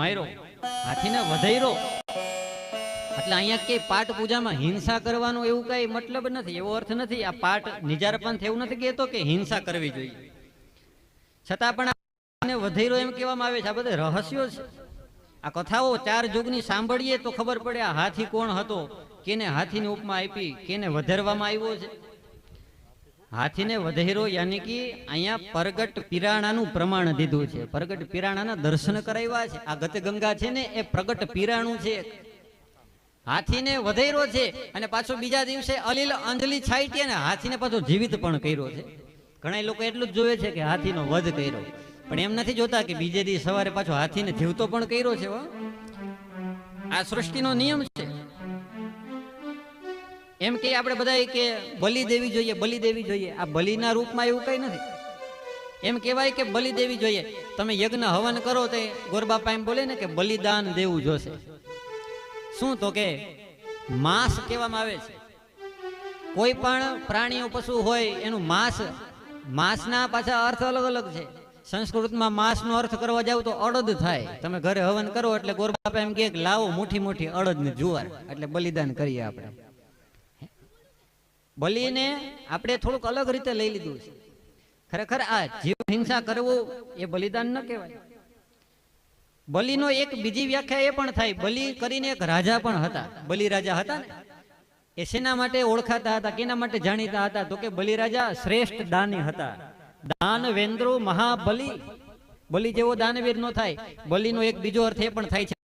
માર્યો હાથીને વધાર્યો એટલે અહીંયા કે પાઠ પૂજામાં હિંસા કરવાનો એવું કઈ મતલબ નથી, એવો અર્થ નથી. આ પાઠ નિજાર થયું નથી કહેતો કે હિંસા કરવી જોઈએ. છતાં પણ આને વધેરો એમ કહેવામાં આવે છે. આ બધા રહસ્યો છે. આ કથાઓ ચાર યુગની સાંભળીએ તો ખબર પડે આ હાથી કોણ હતો, કેને હાથીની ઉપમા આપી, કેને વધારવામાં આવ્યો છે. હાથીને વધેરો યાની કે અહીંયા પરગટ પિરાણાનું પ્રમાણ દીધું છે. પરગટ પિરાણાના દર્શન કરાવ્યા છે. આ ગત ગંગા છે ને, એ પ્રગટ પિરાણું છે. હાથીને વધેરો છે અને પાછો બીજા દિવસે અલીલ અંજલિ છાઈટી અને હાથીને પાછો જીવિત પણ કર્યો છે. ઘણા લોકો એટલું જ જોવે છે કે હાથીનો વધ કર્યો. પણ એમ નથી જોતા કે બીજે દિવસ સવારે પાછો હાથીને જીવતો પણ કર્યો છે આ સૃષ્ટિનો નિયમ એમ કે આપણે બધા કે બલિ દેવી જોઈએ, બલિ દેવી જોઈએ. આ બલિના રૂપમાં એવું કઈ નથી. એમ કહેવાય કે બલિ દેવી જોઈએ. તમે યજ્ઞ હવન કરો તો ગોરબાપા એમ બોલે ને કે બલિદાન દેવું જોશે. શું તો કે માંસ કહેવામાં આવે છે. કોઈ પણ પ્રાણીઓ પશુ હોય એનું માંસ, માંસના પાછા અર્થ અલગ અલગ છે. સંસ્કૃતમાં માંસનો અર્થ કરવા જાવ તો અડદ થાય. તમે ઘરે હવન કરો એટલે ગોરબાપા એમ કે લાવો મુઠ્ઠી મુઠ્ઠી અડદ ને જુવાર. એટલે બલિદાન કરીએ આપણે. બલિને આપણે થોડુંક અલગ રીતે લઈ લીધું છે. ખરેખર આ જીવ હિંસા કરવું એ બલિદાન ન કહેવાય. બલિનો એક બીજી વ્યાખ્યા એ પણ થાય, બલિ કરીને એક રાજા પણ હતા. બલિ રાજા હતા ને? એ શેના માટે ઓળખાતા હતા, કેના માટે જાણીતા હતા? તો કે બલિ રાજા શ્રેષ્ઠ દાની હતા. દાન વેન્દ્રો મહાબલી. બલિ જેવો દાનવીર નો થાય. બલિનો એક બીજો અર્થ એ પણ થાય છે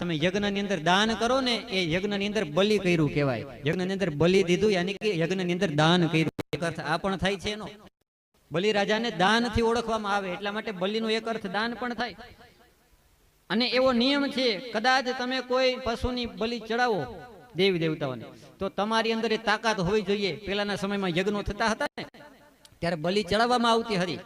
તમે યજ્ઞની અંદર દાન કરો ને, એ યજ્ઞની અંદર બલિ કર્યું કહેવાય. યજ્ઞની અંદર બલિ દીધું, યાની કે યજ્ઞની અંદર દાન કર્યું. એક અર્થ આ પણ થાય છે એનો. બલિ રાજાને દાનથી ઓળખવામાં આવે, એટલા માટે બલિનો એક અર્થ દાન પણ થાય. અને એવો નિયમ છે, કદાચ તમે કોઈ પશુની બલિ ચડાવો દેવી દેવતાઓને, તો તમારી અંદર એ તાકાત હોવી જોઈએ. પેલાના સમયમાં યજ્ઞો થતા હતા ને, ત્યારે બલિ ચડાવવામાં આવતી હતી.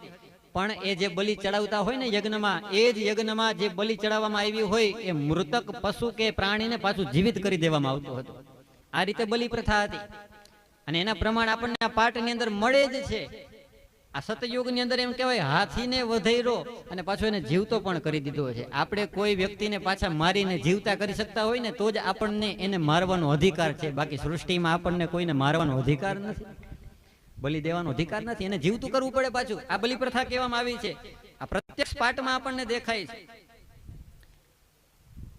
પણ એ જે બલિ ચડાવતા હોય ને યજ્ઞમાં, એ જ યજ્ઞમાં જે બલિ ચડાવવામાં આવી હોય, એ મૃતક પશુ કે પ્રાણીને પાછું જીવિત કરી દેવામાં આવતું હતું. આ રીતે બલિ પ્રથા હતી. અને એના પ્રમાણ આપણને આ પાઠની અંદર મળે જ છે. આ સતયુગની અંદર એમ કહેવાય, હાથીને વધેરો અને પાછો એને જીવતો પણ કરી દીધો છે. આપણે કોઈ વ્યક્તિને પાછા મારીને જીવતા કરી શકતા હોય ને, તો જ આપણને એને મારવાનો અધિકાર છે. બાકી સૃષ્ટિમાં આપણને કોઈને મારવાનો અધિકાર નથી. બલિ દેવાનો અધિકાર નથી એને જીવતું કરવું પડે પાછું. આ બલિ પ્રથા કહેવામાં આવી છે. આ પ્રત્યક્ષ પાઠમાં આપણને દેખાય છે.